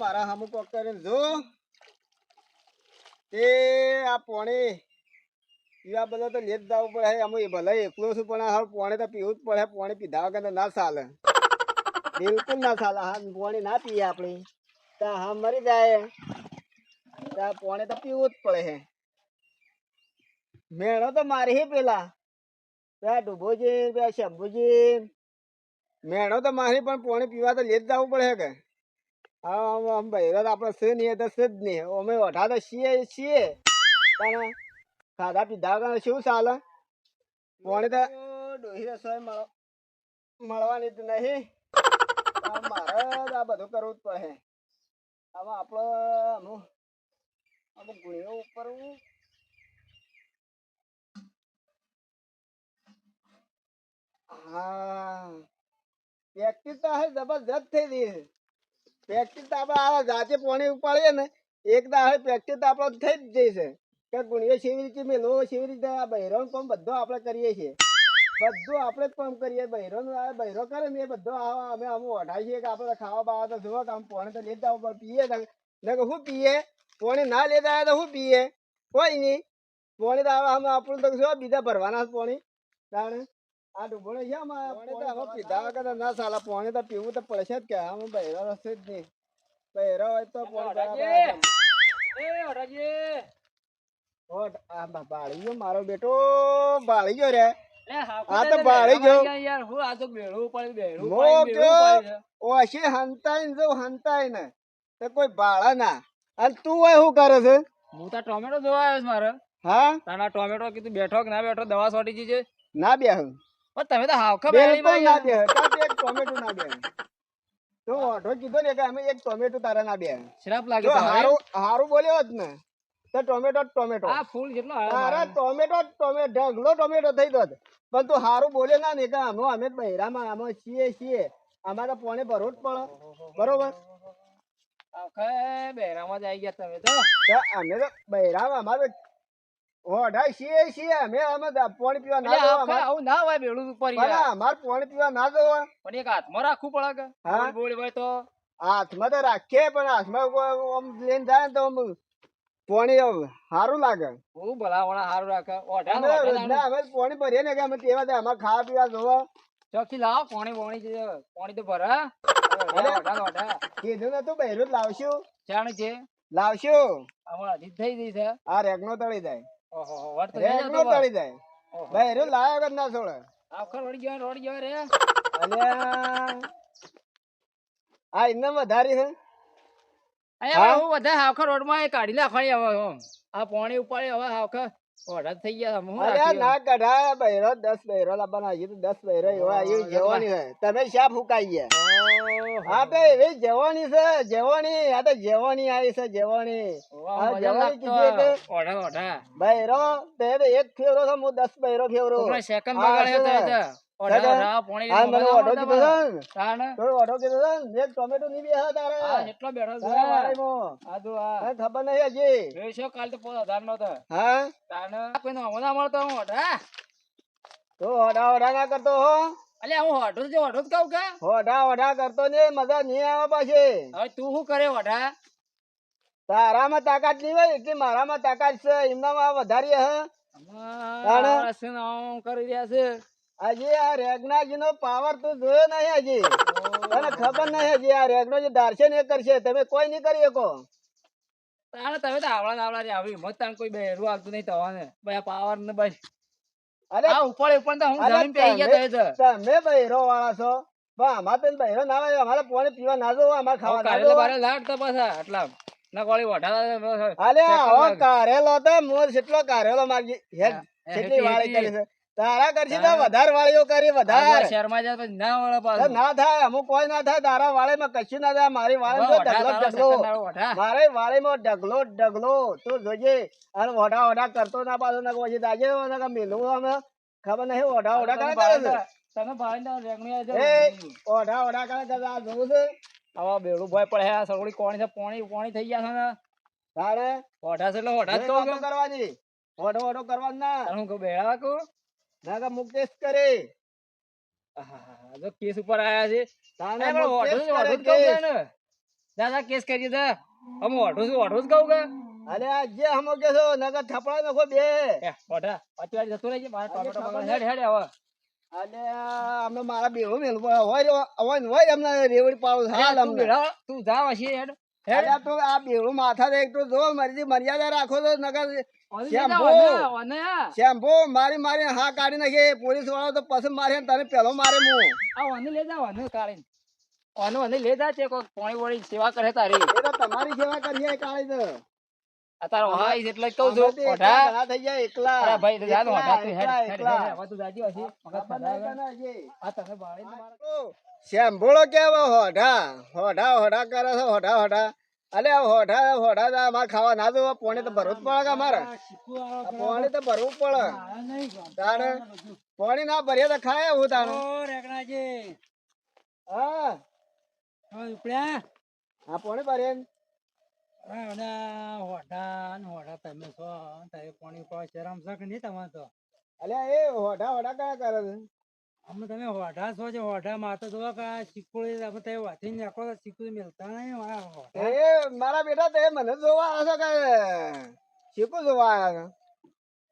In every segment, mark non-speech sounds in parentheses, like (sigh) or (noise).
મારા હમુ કરીને જો. તે આ પોણી પીવા બધા તો લેત જવું પડે. અમુ ભલે એકલો છું, પણ હાલ પોણી તો પીવું જ પડે. પોણી પીધા વગર તો ના ચાલે. બિલકુલ ના ચાલે. હા, પોણી ના પીએ આપણે. તો હા, મરી જાય. આ પોણી તો પીવું જ પડે હે. મેળો તો મારી હે પેલા. પેલા ડુબોજી પેલા શંભુજી. મેળો તો મારી, પણ પોણી પીવા તો લેજ જવું પડે કે? હા તો છે નહીં તો છે નહીં. અમે અઢા તો છીએ છીએ. ખાધા પીધા શું ચાલે? પોણી તો ડોહી રસોઈ મળ, મળવાની જ નહીં. મારે આ બધું કરવું જ પડે આમાં આપણે અમુક અમુક ગુણીઓ ઉપર હા પ્રેક્ટિસ જબરજસ્ત થઈ ગઈ પ્રેક્ટિસ આપણે ઉપાડીએ ને, એક દાડે પ્રેક્ટિસ આપણે થઈ જ છે. કે ગુણીઓ કેવી રીતે, મેળવો કેવી આ બહેરો કામ બધો આપણે કરીએ છીએ. બધું આપણે જ કામ કરીએ બહેરો બહેરો કરે ને એ બધો અમે અમુક ઓઢાઈએ કે આપણે ખાવા બાવા તો જુઓ કે આમ પોણી તો લેતા આવું પણ પીએ ને શું પીએ? પોણી ના લેતા આવ્યા તો શું પીએ? કોઈ નહીં પોણી તો આવે અમે આપણું તો શું બીજા ભરવાના પોણી? તાણે. આ છે પોણી તો પીધા વગર ના સાલા પોણી તો પીવું તો પડશે જ કે. અમે બહેરો રસ્તે જ નહીં. બહેરો હોય તો પોણી આ બાળી ગયો મારો બેટો. બાળી ગયો રે. આ તો બાળી ગયો. મો કયો ઓછી હંતાઈ જો હંતાઈ ને તો કોઈ બાળા ના. અને તું હોય શું કરે છે? હું તો ટોમેટો જોવા આવ્યો છું મારે. હા? તાના ટોમેટો કીધું બેઠો કે ના બેઠો દવા છોટી છે. ના બેહ પણ તમે તો હાવખા બિલકુલ ના બેઠી બેહ તારે એક ટોમેટો ના બેહ તો ઓઢો કીધો ને કે અમે એક ટોમેટો તારા ના બેહ શ્રાપ લાગે તો. હારું હારું બોલ્યો જ ને તો ટોમેટો ટોમેટો. આ ફૂલ જેટલો તારા ટોમેટો ટોમેટો ઢગલો ટોમેટો થઈ ગયો પણ તું હારું બોલે ના ને કે અમે અમે બહેરામાં અમે છીએ છીએ. અમારે પોણે ભરવું જ પડે. બરોબર? હાવખા બહેરામાં જ આવી ગયા તમે તો. તો અમે તો બહેરામાં અમારે ઓઢાઈ છીએ છીએ. અમે અમે તો પીવા ના જવા હાવખા આવું ના હોય બેડું ઉપર પણ યાર. અમારે પીવા ના જવા. પણ એક હાથમાં રાખવું પડે કે? હા? બોલ બોલ હોય તો. હાથમાં તો રાખીએ પણ હાથમાં આમ લઈને જાય તો આમ પોણી સારું લાગે. હું ભલામણ સારું રાખે. ઓઢા ને. અમે પોણી ભરીએ ને કે અમે તેવા ખાવા પીવા જોવા. ચોકથી લાવો પાણી પાણી પાણી તો ભરા. કીધું ને તું બહેરું જ લાવશું. જાણે છે. લાવશું. હમણાં હજી થઈ ગઈ છે. આ રેગનો તળી જાય. રેગનો તળી જાય. બહેરું લાવ્યા વગર ના છોડે. આખો રોડી ગયો રોડી ગયો રે. અલ્યા. આ એમને વધારી છે. અહીંયા હું? બધા હાવખા રોડમાં કાઢી નાખવાની હવે. આ પાણી ઉપાડી હવે હાવખા ઓઢા થઈ ગયા હું અલ્યા ના કઢા બહેરો દસ બહેરો લાવવાના હજી તો દસ બહેરો એવા આવી જવાની છે. તમે શા ફૂકાઈ ગયા હા. તો એવી જવાની છે જવાની આ તો જવાની આવી છે જવાની. જવાની કીધી કે તે એક ફેરો છે હું દસ બહેરો ફેવરો. સેકન્ડ બગાડ્યો તો. ખબર નહીં હજી? કાલ તો. હા? ના મળતો તો ઓઢા ઓઢા ના કરતો હો. અલ્યા હું ઓઢો જ ઓઢો જ કહું કે? ઓઢા ઓઢા કરતો ને મજા નહીં આવે પાછી. હવે તું શું કરે ઓઢા? તારામાં તાકાત નહીં હોય એટલે મારામાં તાકાત છે. એમનામાં વધારી હે. કરી રહ્યા છે? હજી આ રેગનાજી નો પાવર તું જોયો નહીં હજી. તને ખબર નહીં હજી આ રેગનો જે ધારશે ને એ કરશે. તમે કોઈ નહીં કરી શકો. તમે તો આવડા આવડા રે આવી મત તાણે કોઈ બેરું આવતું નહીં તવાને ભાઈ પાવર ને ભાઈ. અરે આ ઉપર ઉપર તો હું જમીન પે ગયા તો. તમે બૈરો વાળા છો. પણ અમાર તો બૈરો ના આવે અમારે પોણી પીવા ના જવું અમારે ખાવા ના કારેલા બારે બારે તો પાછા એટલા ના કોળી વઢા અલે આવો કારેલો તો મોર કેટલો કારેલો મારજી. હેડ કેટલી વાળી કરી છે. તારા કરશે તો વધારે વાળીઓ કરી વધારે. શહેરમાં જાય પછી ના વાળા તો ના થાય અમુક કોઈ ના થાય તારા વાળીમાં કશું ના થાય મારી વાળે વઢા ઢગલો ઢગલો. મારે વાળે માં ઢગલો ઢગલો. તું જોજે. અને ઓઢા ઓઢા કરતો ના પાછો ના પછી દાજે ને મેલું અમે ખબર નહીં ઓઢા ઓઢા કરે કરે તને ભાઈને રેંગણી આવી એ ઓઢા ઓઢા કરે કરે આ જોવું છે. આવા બેડું ભાઈ પડે આ સગડી કોણી છે પોણી પોણી થઈ ગયા છે ને. તારે? ઓઢા છે એટલે ઓઢા જ કરવાની. ઓઢો ઓઢો કરવાનું ના. હું કહું બેડા કહું? કે મુકેશ કરે. કેસ ઉપર આયા છે. દાદા કેસ. કરી દે આમ ઓઢો છું ઓઢો જ કહું કે. અરે આજે હમો કે છો નગર થપડા નાખો બે. ઓઢા. અત્યારે જતો રહી છે મારા ટોમેટો હેડ હેડ હવે. અને અમે મારા બેહો મેલું હોય હોય હોય અમને રેવડી પાડું હાલ અમને. તું જા છે હેડ. હેડ. તો આ બેહો માથા દે એક તો જો મરજી મર્યાદા રાખો તો નગર શેમ્પુ મારી મારી હા કાઢી નાખે. પોલીસ વાળો તો પછી મારે તને પેલો મારે હું આ ઓને લઈ જા ઓને કાઢીને. ઓને ઓને લઈ જા તે કોક પાણી વાળી સેવા કરે તારી. એ તો તમારી સેવા કરીએ કાઢી દો આ તારો એટલે કહું છું. આમાંથી એકલા હોઠા ઘણા થઈ જાય એકલા. અરે ભાઈ જા ને હોઠા તું હેડ એકલા, હેડ એકલા. હેડ. હવે તું જાજી વાસી મગજ ખબર ફસાય નહીં હવે. તને હજી. આ તને બાળીને મારે. તો કેવો હોઢા હોઢા હોઢા કરે છે હોઢા હોઢા અલે હોઠા હોઠા હોઢા માર ખાવા ના દો પોણી તો ભરવું જ પડે કે અમારે? આ પોણી તો ભરવું પડે. તાણે પોણી ના ભરીએ તો ખાય હું તાણે? હા. હા પોણી ભરીએ ને. અલ્યા એ હોઠા હોઠા કયા કરે છે? અમે તમે હોઠા છો છો હોઠા માથે જોવા કે ચીકુડી અમે તે વાથી નાખો તો ચીકુડી મિલતા નહીં. એ મારા બેટા તે મને જોવા છો કે શીખો જોવા આવ્યા છો?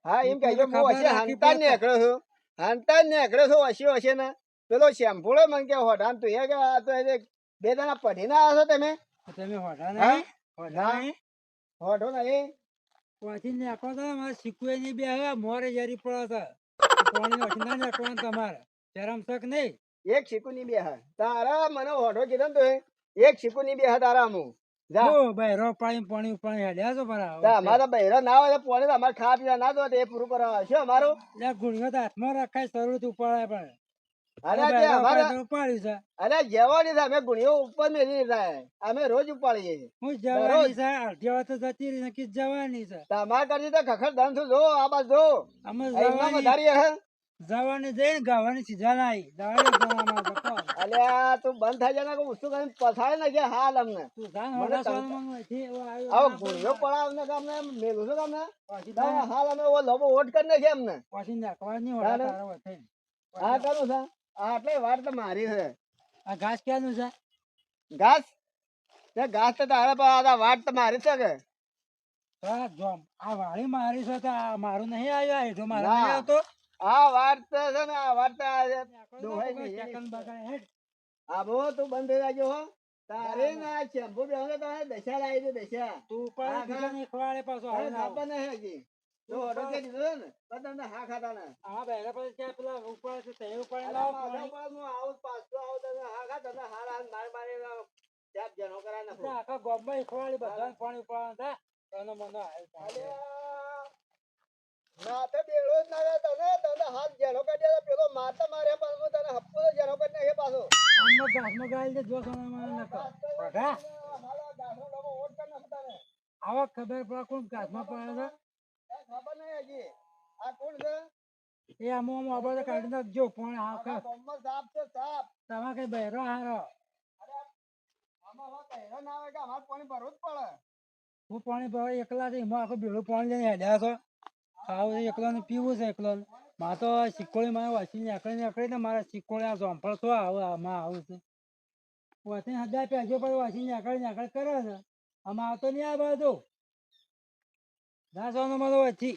હા એમ કહેજો તો હું હશે હંતા પડે. નીકળ્યો છું. હંતા નીકળ્યો છું હસી હશે ને. પેલો શેમ્પૂળો મને કે હોઢા તું એ કે આ તો એ બે જણા પઢીને આવ્યા છો તમે? તમે હોઠા હા? નહીં ના. નહીં હોઢો નહીં વાથી નાખો તો અમારે શીખવે નહીં બે હવે મોરે જારી પડે છે. પાણી ના નાખવાનું તમારે. શરમ શક નહીં? એક શીકુ ની બે હા. તારા મને હોઠો કીધો તો એક શીકુ ની બે હા તારા હું જા. ઓ ભાઈ રો પાણી પાણી પાણી હેડ્યા છો બરાબર અમારા બૈરા ના હોય તો અમારે ખાવા પીવા ના દો એ પૂરું કરવા આવશે અમારું. એટલે ગુણિયો હાથમાં રખાય શરૂ ઉપાડાય પણ. અરે ભાઈ, જે રો અમારા પાણી ઉપાડ્યું છે. જેવાની અમે ગુણીઓ ઉપર દીધા અમે રોજ ઉપાડીએ. હું જવાની છે અડધી વાર તો જતી રહી નક્કી જવાની છે. તમાર કરજી તો ખખર ધન છું જો આ બાજુ અમે જવાની. જવાની જઈને ગાવાની સીધા લાવી દાડે જવાના બકો અલ્યા તું બંધ થઈ જાના કો ઉસ્તુ કરીને પછાડે ને કે હાલ અમને. તું ગાન હોડા સોન એવો આવ્યો આવો ના પડાવ ને કે અમને મેલું છું કે અમને? પાછી હાલ અમે ઓ લોબો ઓટ કરી કે અમને. પાછી નાખવાની હોડા ના, ના. તારા વચ્ચે. હા કરું છે. આટલે વાર તો મારી છે. આ ઘાસ ક્યાંનું છે? ઘાસ? તે ઘાસ તો તારે પર આ વાટ તો મારી છે કે. આ જોમ આ વાળી મારી છે તો આ મારું નહીં આવ્યો આ જો મારો નહીં આવતો. આ વાર્તા છે ને આ વાર્તા તો આ છે. નાખો દોહાઈ તો. હેડ. બંધ જાજો હો તારે ના શેમ્પુ બેહો તો દશા લાવી દે દશા તું પણ હા, બીજા ને ખવાડે પાછો હવે આપણ. ખાતા હજી તો ઓડો કે દીધો ને તો તમને હા ખાતા ના આ બેરા પછી ક્યાં પેલા ઉપર છે તે ઉપર લાવ પાણી. પર હું આવું પાછો આવું તમે હા ખા તમે હાલ હાલ માર મારી ચાપ જનો કરા નાખો આખા ગોબમાં ખવાડી બધા પાણી ઉપાડવાનું થાય તને મને હાલ પાણી. માથે બેડો જ ના તને તને હાથ જેનો તો પેલો માથે મારે પણ હું તને હપ્પો જેનો કરી નાખે પાછો. દે જો ઓટ કરી નાખું. તને આવા ખબર પડે કોણ ઘાસમાં પડે એ ખબર નહીં હજી. આ કોણ છે? છે એ આમાં આમાં આપણે કાઢી નાખજો પણ આ વખત ગામમાં સાપ છે સાપ. તમે કઈ બહેરો હારો? આમાં હવે કહેરો ના આવે કે અમારે પાણી ભરવું જ પડે. હું પાણી ભરવા એકલા છે એમાં આખું બેડું પાણી લઈને હેડ્યા છો? ખાવું છે એકલો ને પીવું છે એકલો માં તો શીકોળી વાસી નીકળી નીકળી ને મારા શીખોળી આ ઝોંપળ શું આવું આમાં આવું છે. વાંચી હજાર પેજો પર વાંચી નીકળી નીકળી કરે છે. આમાં આવતો નહીં આ બાજુ. ના સોનું મારો વચ્ચી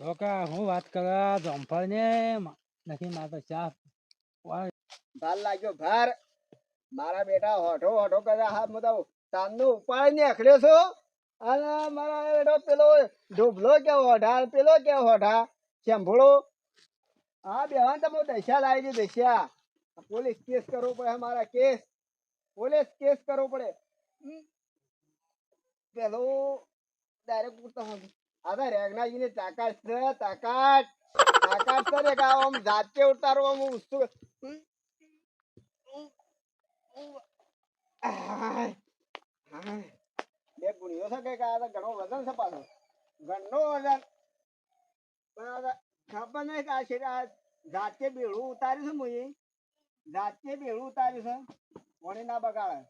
તો કે હું વાત કરા ઝોંપળ ને નથી મારતો ચા ભાર લાગ્યો ભાર. મારા બેટા હોઠો હોઠો કરે હા મતલબ તો તાંદુ ઉપાડી ને અખડ્યો છું. અને મારા પેલો ઢોબલો કે હોઠા? પેલો કે હોઠા? ચંભળો હા બેવાન તો હું દશા લાવી દી દશા. પોલીસ કેસ કરવો પડે મારા કેસ. પોલીસ કેસ કરવો પડે. પેલો ડાયરેક્ટ પૂછતો હું આ તો તાકાત છે, તાકાત. તાકાત છે ને કે આમ જાતે ઉતારો આમ હાય. આય. બે ગુણીઓ છે કે આ ઘણો વજન છે પાછો. ઘણો વજન. પણ ખબર નહીં કે આ છે આ જાતે બેળું ઉતાર્યું છે મુએ જાતે બેળું ઉતાર્યું છે. કોણે ના બગાડે.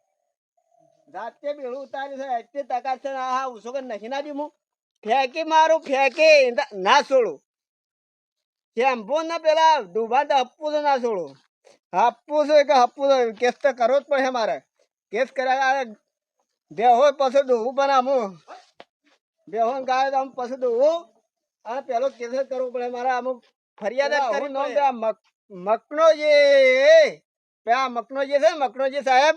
જાતે બેળું ઉતાર્યું છે, એટલી તાકાત છે આ ઉસો કે નહીં ના બી હું ફેંકી મારું, ફેંકી. ના- છોડું. શેમ્પુ ને પેલા ડૂબા તો હપ્પું ના છોડું. હપ્પું છે કે હપ્પું કેસ તો કરવો જ પડશે મારે. કેસ કર્યા બે હોય પછી દોવું પણ આમું બે હોય ને ગાય તો આમ પછી દોવું અને પેલો કેસ જ કરવો પડે. મારે અમુક ફરિયાદ જ કરવી પડે. આ મક- મકનોજી પેલા મકનોજી છે ને મકનોજી સાહેબ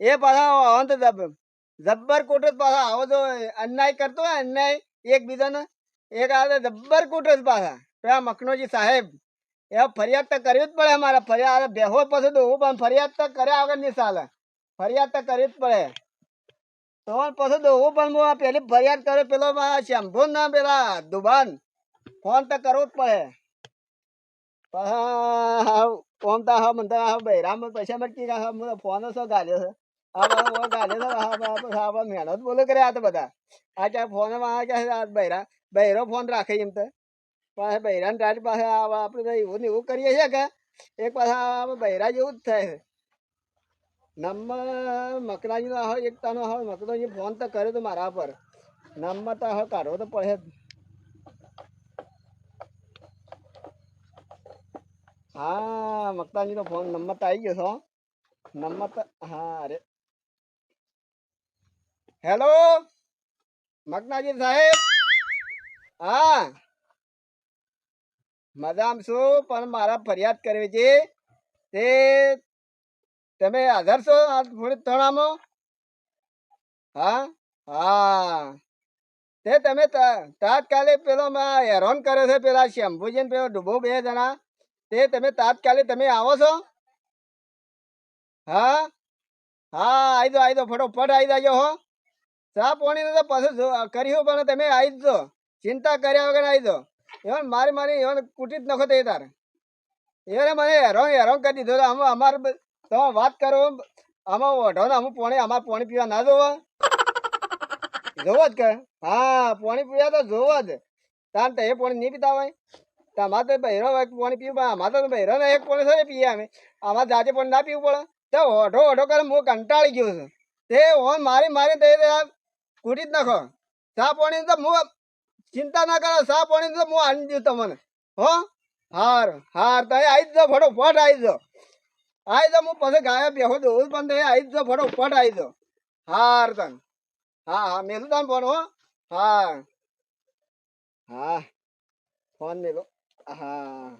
એ પાછા અંત જબ- જબ્બર કોટ જ પાછા આવો તો અન્યાય કરતો હોય અન્યાય એકબીજાને. એક આવે જબ્બર કોટ જ પાછા. પેલા મકનોજી સાહેબ એ ફરિયાદ તો કરવી જ પડે. અમારે ફરિયાદ બેહો પછી દોવું પણ ફરિયાદ તો કર્યા વગર નહીં ચાલે ફરિયાદ તો કરવી જ પડે. તો પછી દોવો પણ પેલી ફરિયાદ કરે, પેલો શંભો ના પેલા દુબાન ફોન તો કરવો જ પડે. ફોન તો હા, મને હા, બૈરામ પૈસા મળતી હા, મને ફોન શું ગાલ્યો છે. બહુ ગાલ્યો છે, હા મહેનત બોલો કરે આ તો બધા. આ ક્યાં ફોન આ ક્યાં બૈરા ફોન રાખે એમ તો. પાસે બૈરાન ટાટ પાસે આપણે એવું ને એવું કરીએ છીએ કે, એક પાછા બૈરા જેવું જ થાય નંબર મકરાજીનો હોય એકતા નો હોય, મકરાજી ફોન તો કર્યો તો મારા પર. નંબર તો હવે કાઢવો તો પડે હા મકતાજીનો ફોન, નંબર તો આવી ગયો છો નંબર હા, અરે. હેલો? મકનાજી સાહેબ? હા. મજામ છું, પણ મારા ફરિયાદ કરવી છે તે તમે હાજર છો આ થોડી તણામાં? હા? હા. તે તમે તાત્કાલિક પેલો હેરાન કરે છે પેલા શંભુજી પેલો ડૂબો બે જણા. તે તમે તાત્કાલિક તમે આવો છો? હા? હા આવી દો આવી દો ફટોફટ આવી જાજો હો. ચા પાણી તો પછી કર્યું પણ તમે આવી જ ચિંતા કર્યા વગર આવી દો એવન મારી મારી એવન કુટી જ નખો તે તારે. એને મને હેરાન હેરાન કરી દીધો અમારે તમે વાત કરો, આમાં ઓઢો ને અમુક પાણી અમારે પાણી પીવા ના જોવો. જોવો જ કે. હા, પાણી પીવા તો જોવો જ. તાન તો એ પાણી નહીં પીતા હોય. તમારે તો બહેરો પાણી પીવું, પણ અમારે તો બહેરો ને એક પાણી થોડી પીએ અમે. અમારે જાતે પાણી ના પીવું પડે. તો ઓઢો ઓઢો કરે હું કંટાળી ગયો છું. તે ઓન મારી મારી તે કૂટી જ નાખો. સા પાણી તો હું ચિંતા ના કરો સા પાણી તો હું આની દઉં તમને. હો? હાર હાર, તો આવી જ જાઓ, ફટોફટ આવી જાઓ. આવી જાઓ હું પછી ગાય બેહો દઉં, પણ તે આવી જ ફટોફટ આવી જાઓ હાર તન. હા હા, મેલું તને ફોન, હો. હા. હા. ફોન મેલો. હા.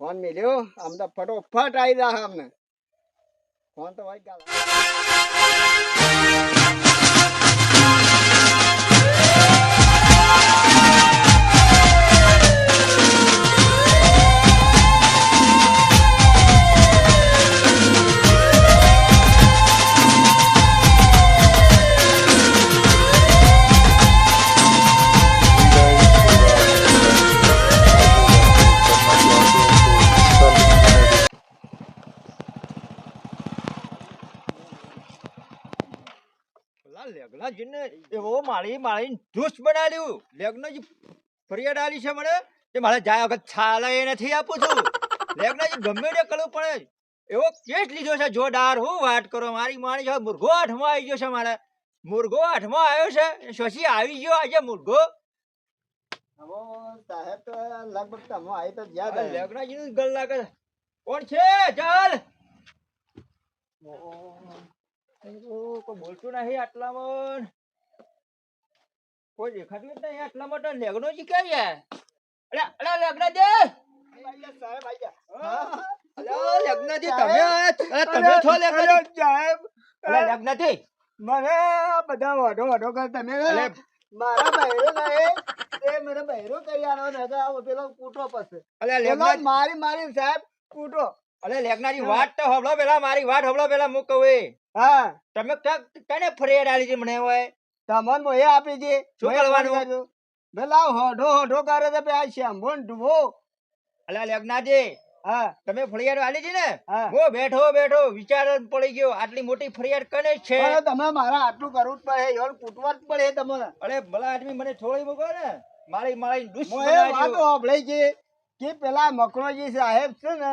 ફોન મેલ્યો. આમ તો ફટોફટ આવી જા અમને. ફોન તો વાઈ ગાલ. માળી માળી જૂસ બનાવ્યું લેગનાજી ફરિયાદ આલી છે મને તે મારે જાય વખત છાલે નથી આપું છું. (laughs) લેગનાજી ગમે તે કરવું પડે. એવો કેસ લીધો છે જોરદાર. હું વાત કરો મારી માણી છે મુર્ગો હાથમાં આવી ગયો છે મારે. મુર્ગો હાથમાં આવ્યો છે શશી આવી ગયો આજે મુર્ગો. સાહેબ તો લગભગ તમે આવી તો જ્યાં આ ગલ લાગે કોણ છે? ચાલ. બોલતું નહીં આટલામાં. કોઈ દેખાતું જ નહીં આટલામાં તો લેગનોજી ક્યાં છે. અલા અલા લેગનાજી! દે ગયા તમે તમે છો લગ્ન સાહેબ. લેગનાજી મને આ બધા વાઢો વાઢો કર. તમે મારા બહેરો નહીં એ તે મને બહેરો કરી આનો ને તો પેલો કૂટો પછી. અલે પેલો મારી મારી સાહેબ કૂટો. અલે લેગનારી વાત તો હબળો પેલા મારી વાત હબળો પેલા મુકવે હા. તમે કને ફરિયાદ આલી છે મને હોય તમને એ આપી દે. શું કરવાનું? કર્યો. હોઢો હોઢો કરે છે આ શેમ્બો ને ડૂબો અલા લગ્નાજી હા. તમે ફરિયાદ આલી છે ને? હું. બેઠો બેઠો વિચાર પડી ગયો. આટલી મોટી ફરિયાદ કને છે? તમે મારા આટલું કરવું જ પડે યોર કૂટવા જ પડે તમને. અરે ભલા આદમી મને છોડી મૂકો ને. મારી મારી દુશ્મન વાત છે કે પેલા મકરોજી સાહેબ છે ને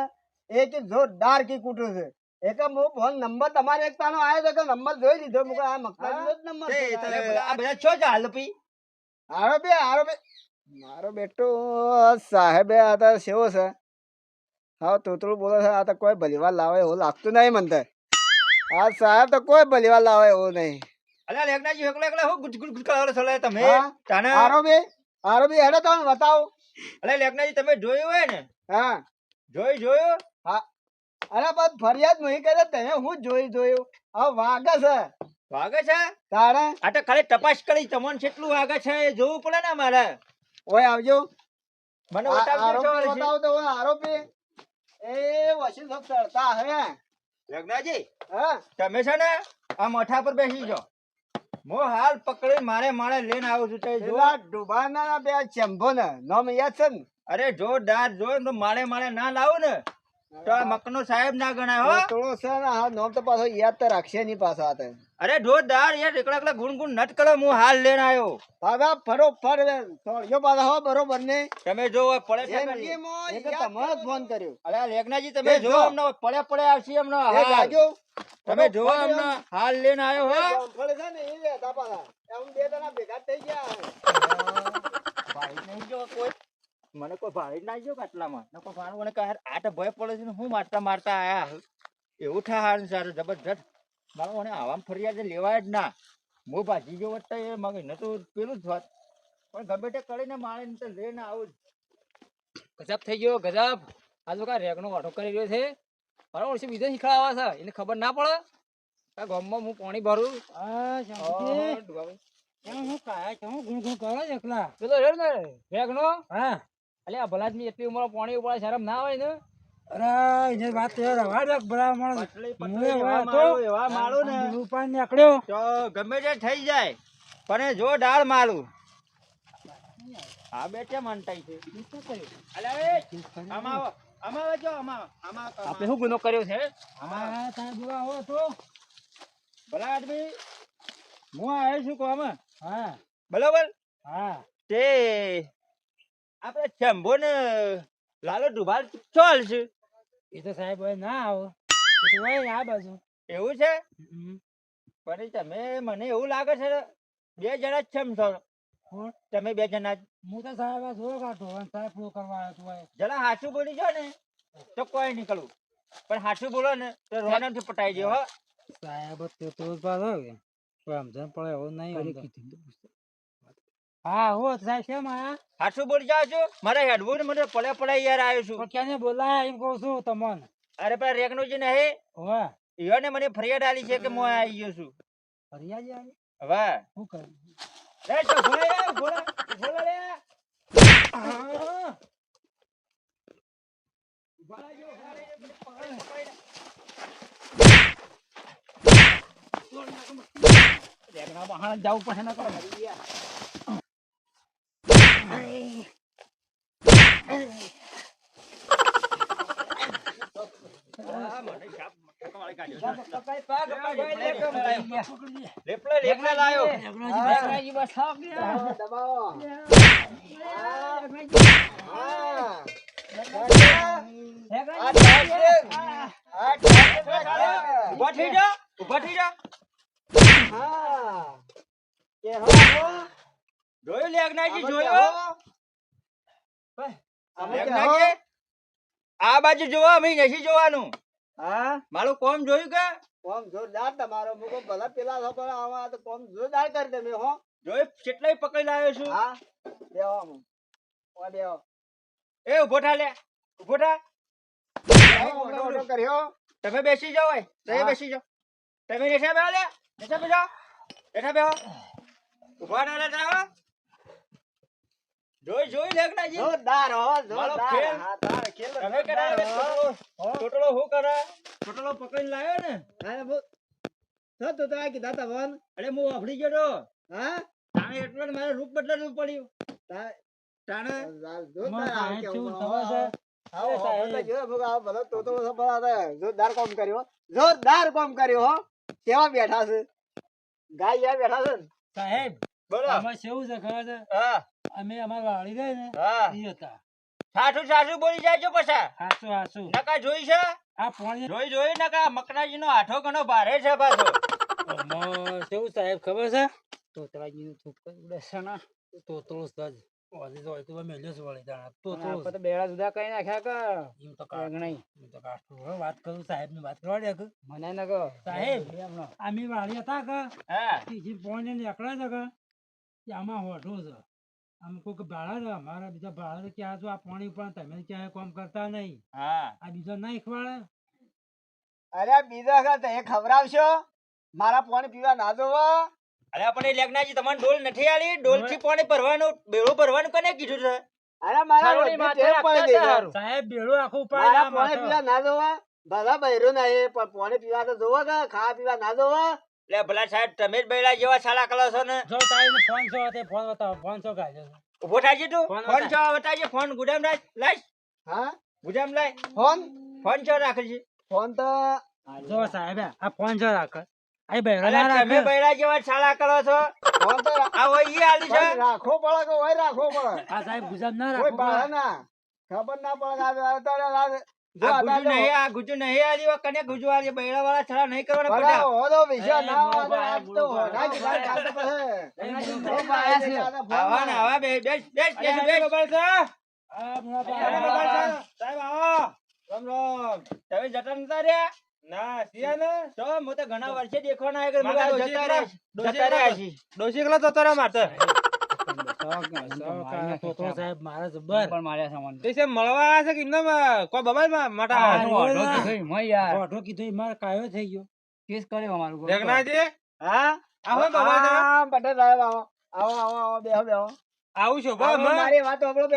એ કે જોરદાર કી કૂટું છે. એક હું ફોન નંબર તમારે એક તાનો આવ્યો તો નંબર જોઈ લીધો. મુકે આ મગતાજીનો જ નંબર છે આ બધા છો ચાલ પી હારો બે હારો બે મારો બેટો સાહેબે આ તો સેવો છે. હા તોતરું બોલે છે આ તો કોઈ ભલીવાર લાવે એવું લાગતું નહીં મને તો. આ સાહેબ તો કોઈ ભલીવાર લાવે એવું નહીં. અલ્યા લેગનાજી એકલા એકલા હું ગુટ ગુટ ગુટ કરો છો તમે? તાને હારો બે હારો બે હેડો તમે બતાવો. અલ્યા લેગનાજી તમે જોયું હોય ને? હા. જોયું જોયું? અરે પણ ફરિયાદ નહીં કરે તમે હું જોઈ જોયું? આ વાગે છે. વાગે છે? તારે? આ તો ખાલી તપાસ કરી તમને કેટલું વાગે છે એ જોવું પડે ને મારે ઓય આવજો. મને હજી. તો આરોપી એ વસી સબ ચડતા હે. લેગનાજી હા? તમે છે ને આ મઠા પર બેસી જાઓ. મો હાલ પકડી મારે મારે લઈને આવું છું તે જો ડુબાના બે ચંભો ને નામ યાદ છે ને? અરે જોરદાર જો તો મારે મારે ના લાવું ને. તો આ મકનો સાહેબ ના ગણાય હો. થોડો છે ને હા નામ તો પાછો યાદ તો રાખશે નહીં પાછો આ તો અરે જોરદાર યાર એકલા એકલા ગુણ ગુણ નટ કરો હું હાલ લઈને આવ્યો પાછા ફરો ફર થોડ્યો પાછા હો બરોબર ને? તમે જો પડે તો તમારે ફોન કર્યો. અરે આ લેખનાજી તમે જો જો. પડે પડે આવશે એ હાલ. તમે જો હમણાં હાલ લઈને આવ્યો હો? જામફળ છે ને એ લેતા પાછા. એમ બે જણા ભેગા થઈ ગયા. ભાઈ નહીં જો કોઈ. મને કોઈ ભાઈ ના જો આટલામાં ને કોઈ ભાણું. મને કહે આ તો ભય પડે છે ને હું મારતા મારતા આયા એવું થાય હારું સારું જબરજસ્ત. મારો મને આવામ ફરિયાદ લેવાય જ ના. હું ભાજી જો વટતા એ મગ ન તો પેલું જ હોત. પણ ગમે તે કરીને મારે તો લઈને આવું ગજબ થઈ ગયો ગજબ. આ લોકો રેગનો વાટો કરી રહ્યો છે. મારો ઓળખી બીજો શીખડાવા છે. એને ખબર ના પડે? આ ગામમાં હું પાણી ભરું. હા શાંતિ હું કાયા છું? હું ગુણ ગુણ કરો એકલા? પેલો રહ્યો ને રેગનો? હા. અલે આ ભલાદમી એટલી ઉંમર પાણી ઉપાડે શરમ ના હોય ને? અરે એને વાત હું એવા એવા મારું ને. રૂપાન નીકળ્યો. તો ગમે તે થઈ જાય પણ જો ડાળ મારું આ બે કેમ અંટાઈ છે? અલ્યા એ, આમાં આમાં આવો જો આમાં આવો, આમાં આવો, આપણે શું ગુનો કર્યો છે? આમાં આવો. હા સાહેબ બોલા આવો તો ભલા આદમી? હું આવ્યો છું કોમાં? હા. બરોબર? હા. તે આપણે શંભો ને લાલો ડુબાલ ચોલ છે. એ તો સાહેબ હોય ના આવો. એ તો હોય આ બાજુ. એવું છે? હમ. પણ તમે મને એવું લાગે છે બે જણા જ છમ છો. તમે બે જણા જ. હું તો સાહેબ આ જોયો કાઢો અને સાહેબ ફ્લો કરવા આવ્યો તો જરા હાચું બોલી જાઓ ને તો કોઈ નીકળું પણ હાચું બોલો ને તો રોનમથી પટાઈ દો હો. સાહેબ તો તો જ પાછો સમજણ પડે એવું નહીં. હા હો સાહેબ છે આયા હાચું બોલી જાઓ છો? મારે હેડવું મને પડે પડે યાર આવ્યો છું. ક્યાંને બોલાયા એમ કહું છું તમને? અરે પેલા રેગનું જે નહીં હોવે. ઈયોને મને ફરિયાદ આલી છે કે હું આવી ગયો છું. ફરિયાદ આલી હવે. શું કર્યું રે તો ભોળા રે, ભોળા, ભોળા રે. જવું પડે ને તો. આ મને શાપ ટકાવાળી કાઢ્યો. કપાઈ પા, કપાઈ લેપલે, જાય. લેપલે, લેપલે, લેપલે લાયો. હા આ બાજુ જોવો અમે નથી જોવાનું હા મારું કોમ જોયું કે કોમ જોરદાર તમારો મુકો ભલા પેલા છો પણ આમાં તો કોમ જોરદાર કરી તમે હો જોયું કેટલાય પકડી લાવ્યો છું? હા બેહો આમ. બેહો. એ ઊભો થા લે ઊભો થા. તમે બેસી જાઓ તમે બેસી જાઓ. તમે નેશા બેહો લે નેશા બેહો. નેશા બેહો. ઊભા ના લે હો. જોઈ જોઈ લેગનાજી જોરદાર હો જોરદાર. હા તાર ખેલ તમે કરાવે ટોટલો હું. કરે? ટોટલો પકડી લાવ્યો ને. હા તો તો તો આ કીધા તવન અરે હું વાપરી ગયો હા? તાણે એટલે મારે રૂપ બદલવું પડ્યું. તાણે જોરદાર જોરદાર કામ કર્યો જોરદાર કામ કર્યો હો. કેવા બેઠા છે? ગાય બેઠા છે? સાહેબ બોલો. આમાં કેવું છે ખબર છે? હા. અમે અમારા વાળી ગઈ ને હા. હતા. સાસુ સાસુ બોલી જાય છો પછી. સાસુ સાસુ નકા જોઈ છે? આ પાણી જોઈ જોઈ નકા મકરાજી નો આઠો ઘણો ભારે છે પાછો. કેવું સાહેબ ખબર છે? કરી ઉડે છે ને. તોતળું સજ ઓલી તો તો મેલ્યો છે વળી. અને તોતળું તો બેડા જુદા કરી નાખ્યા કે? એમ તો કાઢ રેગણાઈ. એમ તો હવે વાત કરું સાહેબની વાત કરવા દે કે? મને ન કહો. સાહેબ. એમનો. આ મેં વાળી હતા કે? હા. ત્રીજી પોઈન્ટ નીકળે છે કે? આમાં હોઠું છે. આમ કોઈક ભાડા છે. અમારા બીજા ભાડા તો ક્યાં છો આ પાણી પણ તમે ક્યાંય કામ કરતા નહીં. હા. આ બીજો ના ખવાડે? અરે બીજા વખત એ ખવડાવશો? મારા પાણી પીવા ના જોવા? અરે પણ એ લેગનાજી તમને ડોલ નથી આલી? ડોલથી પાણી ભરવાનું બેડું ભરવાનું કોને કીધું છે? અરે મારા સરોની બધી માથે ટેવ પડી રાખતા ગઈ હતા છે. હારું. સાહેબ બેડું આખું મારા પાણી પીવા ના જોવા ભલા બૈરું ના એ પણ પાણી પીવા તો જોવો કે ખાવા પીવા ના જોવા એટલે ભલા સાહેબ તમે જ બૈરા જેવા સાલા કરો છો ને. જો સાહેબ ફોન છો તે ફોન બતાવો ફોન છો. કાઢ્યો ઊભો થાય છે તું ફોન ફોન બતાય. છો બતાજે ફોન લાય હા? ગુદામ લાય. ફોન ફોન છો રાખે છે. ફોન તો જો સાહેબ આ ફોન છો રાખે. આ બેડો અલા ના તમે રાખે બૈરા જેવા સાલા કરો છો? ફોન તો આ હોય ઈ આલી છે. રાખવો પડે કે હોય રાખવો પડે? આ સાહેબ ગુજરાત ના કોઈ રાખો ભાડે ના ખબર ના પડે આ અત્યારે આ- જો આ ગુજુ નહીં આ ગુજુ નહીં આલી હોય કને ગુજુ આલી બૈરા વાળા છડા નહીં કરવાના બધા. હોલો વિશ્વાસ એ ના હોય તો તો હોના જ ભાઈ (laughs) આવ્યા છે. આવા ને. આવા બે બેસ બેસ બેસ બેસ. આ મોટા અરે ભાઈ. સાહેબ આવો. રામ રામ. તમે જતા નતા રહ્યા? ના સિયા ને તો હું તો ઘણા વર્ષે દેખવા ના મારા કે જતા રહ્યા જતા એકલા? છી. એકલા જતો મારતો? મારે જબર પણ માર્યા છે મને. તે છે મળવા આવ્યા છે કે એમને મ- કોઈ બબાલમાં? માટા હા, આનું જોયું ઓઢો ને? કીધું એમાં યાર. ઓઢો કીધું ઈ મારે કાયો થઈ ગયો. કેસ કર્યો અમારું કોઈ. જગનાજી હા? આવો બબાલ જરા. હા, પટેલ સાહેબ આવો આવો આવો આવો બેહો બેહો. આવું છો મારી વાત સાંભળો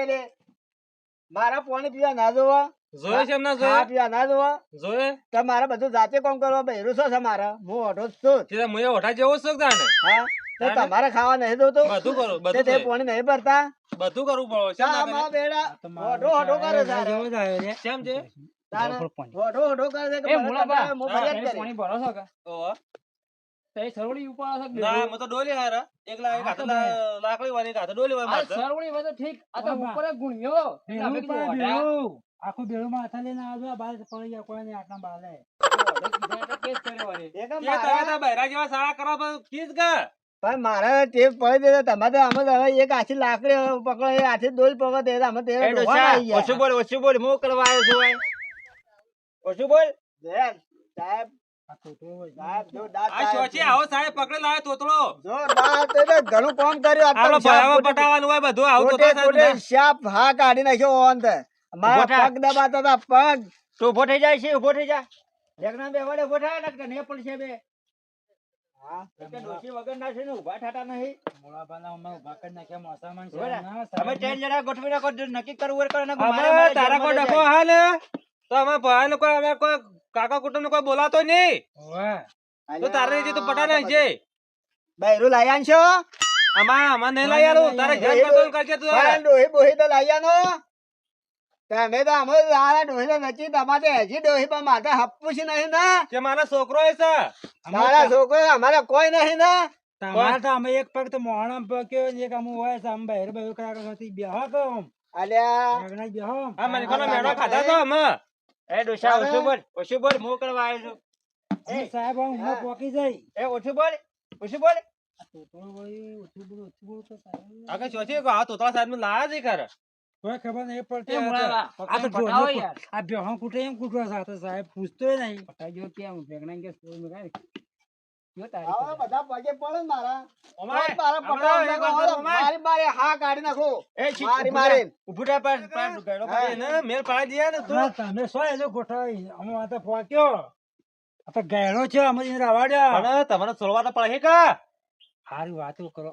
મારા પાણી પીવા ના જોવા. જોયે છે એમના જોયે? પીવા ના જોવા? જોયે? તો બધું જાતે કામ કરવા બહેરું છે હું ઓઢો છું તે મુએ ઓઢા જેવો જ તાને હા? તો તમારે ખાવા નહીં દઉં તો બધું કરું બધું તે પાણી નહીં ભરતા? બધું કરવું પડે ચા ના આમાં બેડા ઓઢો ઓઢો કરે છે જેવો જ છે. શેમ છે. ઓઢો ઓઢો કરે છે કે હું હા, ફરિયાદ તમે કરી. પાણી ભરો છો કે? ઓહો. તો સરવડી ઉપાડો છો ના બેડું? તો ડોલી હારા. એકલા એક હાથે લાકડી વાળી એક ડોલી વાળી સરવડી હોય ઠીક આ તો ઉપર ગુણ્યો. આખું બેડું માથા લઈને આવજો બાર પડી ગયા કોઈ આટલા બાલે પણ મારે ટેપ પડી તમારે હવે એક આછી લાકડી પકડો એ આછી પકડો તે અમે તે. ઓછું ઓછું હું કરવા આવ્યો છું ઓછું સાહેબ ઘણું કામ કર્યું પટાવાનું હોય બધું આવું શાપ હા કાઢી નાખ્યો ઓન તે. મારા પગ દબાતા હતા પગ. તું ઊભો થઈ જાય છે ઊભો થઈ જા. લેગના બે વડે ઊભો ને છે અમે અમે કોઈ અમે અમે કાકા કુટુંબ બોલાતો નહીં. તો તારે જે તું પટા નહીં છે. બૈરું લાયા છો. આમાં અમા નહીં લઈ આલું. તારે કરતો કરજે તું બોહી તો લાયા નો તમે તો અમે લાયા ડોહી નથી તમારે હજી ડોહી પણ માથે હપ્પું છે નહીં ને? કે મારા છોકરો છે? મારા છોકરો અમારે કોઈ નહીં ને? તમારે તો અમે એક પગ તો મોહણમ પક્યો એક અમુક હોય છે અમે બહેર બહેર કરાકો નથી બેહો કહો અલ્યા. આગળ બેહો આ મને કોનો મેળો ખાધા તો અમે? એ ડોશા ઓછું બોલ ઓછું બોલ હું કરવા આવ્યો છું. અમે સાહેબ પોકી જઈ. એ ઓછું બોલ ઓછું બોલ. તોતળું ઓછું બોલું, ઓછું બોલું તો સાહેબ. આગળ ચોથી આ તોતળા સાહેબ ને લાયા છે ખરા કોઈ ખબર નહીં પડતી આ તો. આ પટાવો બેહો કૂટે એમ કૂટવા સાથે સાહેબ પૂછતોય નહીં. પટાઈ જો કેમ ભેગણા કે સ્કૂલમાં કાંઈ. બધા પગે પડે મારા. મારા અમારે. મારી મારી હા કાઢી નાખો. એ મારી મારી મેલ પાડી ને તું. તમે અમે આ તો પોક્યો આ તો ગયડો છે અમે પણ તમારે સોલવા તો પડે કા? હારી વાતો કરો.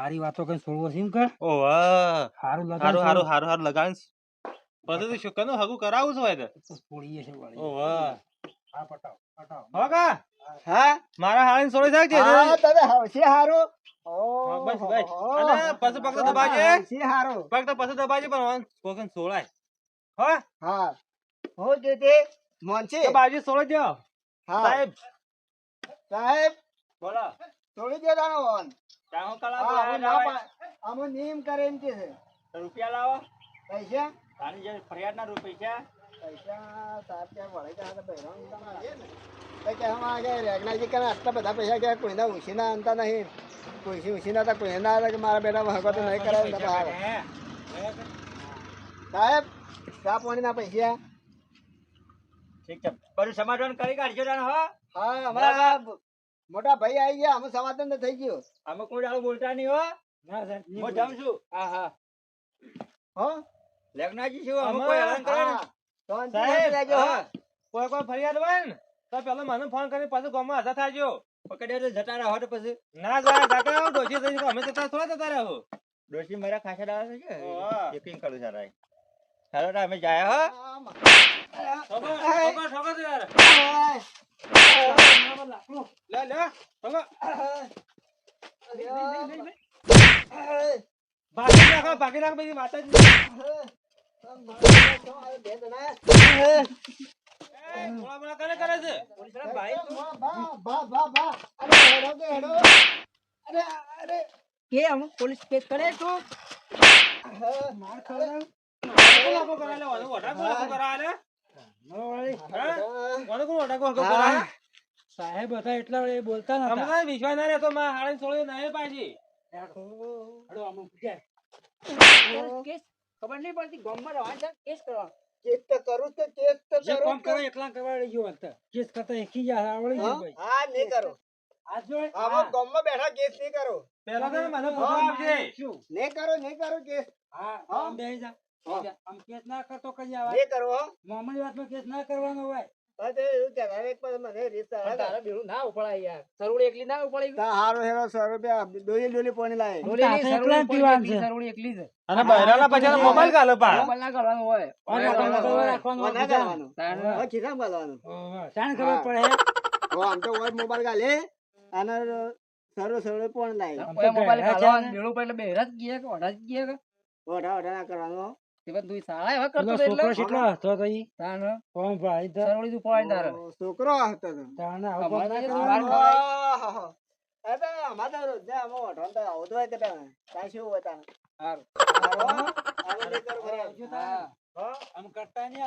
હારી વાતો કઈ છોડવો છે એમ કર. ઓ વાહ. સારું લગાડ સારું સારું હારું હારું લગાડ પછી તો શુકરનું હગું કરાવું છું હોય તો? છોડીએ છે વળી. ઓ વાહ. હા પટાવ પટાવ. હો. કા હા મારા હાળીને સોળી થાય છે હા તમે હવશે હારું. બસ, બસ. અને પછી પગ તો દબાજે. છે હારું. પગ તો પછી દબાજે પણ કોકન સોળાય હો. હા. હું મોનસી તો બાજુ સોળી દો હા. સાહેબ. સાહેબ. બોલો. થોડી દે તારો ચાહો કલા હા અમે ના બોલાવે. પા- અમે નિયમ કરે એમ કે છે. રૂપિયા લાવો. પૈસા? તારી જે ફરિયાદના રૂપિયા પૈસા સાહેબ કે વળી ગયા તો બહેરાનું કામ આવીએ ને. તો કે હમ આ કે રેગનાજી કે આટલા બધા પૈસા કે કોઈના ઉછીના અંતા નહીં. કોઈ ઉછીના તો કોઈ ના કે મારા બેટા વહકો તો નહીં કરાવે સાહેબ ચા પાણીના પૈસા? ઠીક છે. બધું સમાધાન કરી કાઢજો હો. હા અમારા મોટા ભાઈ આવી ગયા અમે સમાધાન તો થઈ ગયો. અમે કોઈ દાડો બોલતા નહીં હો. ના સાહેબ હું. જાઉં છું. હા હા. હો? લગ્નાજી છું અમે અમે- કોઈ હેરાન કરે ને? તો સાહેબ, લાગ્યો હા. કોઈ કોઈ ફરિયાદ હોય ને તો પેલો મને ફોન કરી પાછું ગામમાં હાજર થાજો. પકડ્યા તો જતા રહો તો પછી. ના જાય કાકા આવો ડોશી થઈ અમે જતા થોડા જતા રહો. ડોશી મારા ખાસા ડાળા છે કે? યકીન કરું સારા ચાલો અમે જાય હો. ખબર ખબર યાર. એ. લે લે ઠોકો ભાગી નાખો ભાગી નાખો બધી વાત જ નહીં. એ, મોળા મોળા કરે કરે છે કેમ પોલીસ કેસ કરે તો લાખો લાખો કરાલે લાખો કરાલે સાહેબ હતા એટલા બોલતા નતા. વિશ્વાસ ના રહેતો માં હાડે સોળે નહીં પાછી. હડો, આમાં પૂછે. કેસ ખબર નહીં પડતી ગામમાં રહેવાનું છે કેસ કરવાનો. કેસ તો કરું તો કેસ તો જે કરું કામ. કરો એટલા કરવાડી ગયો હતા કેસ કરતા એકી જ આવડી ગયું ભાઈ. હા નહીં કરો. આ જો આમાં ગામમાં બેઠા કેસ નહીં કરો. પેલા તો મને ફોટો આપજે. નહીં કરો નહીં કરો કેસ. હા હા? આમ બેહી જા. આમ કેસ ના કરતો કરી આવા. વાતમાં ના કરવાનો હોય. મોબાઈલ ગાલો પા મોબાઈલ ના કરવાનું હોય. અને ગાલે સરો સરો પણ તો મોબાઈલ એટલે બેરા જ ગયા કે ઓઢા જ ગયા કે? ઓઢા ઓઢા ના કરવાનું. છોકરો હતો કરતા નહીં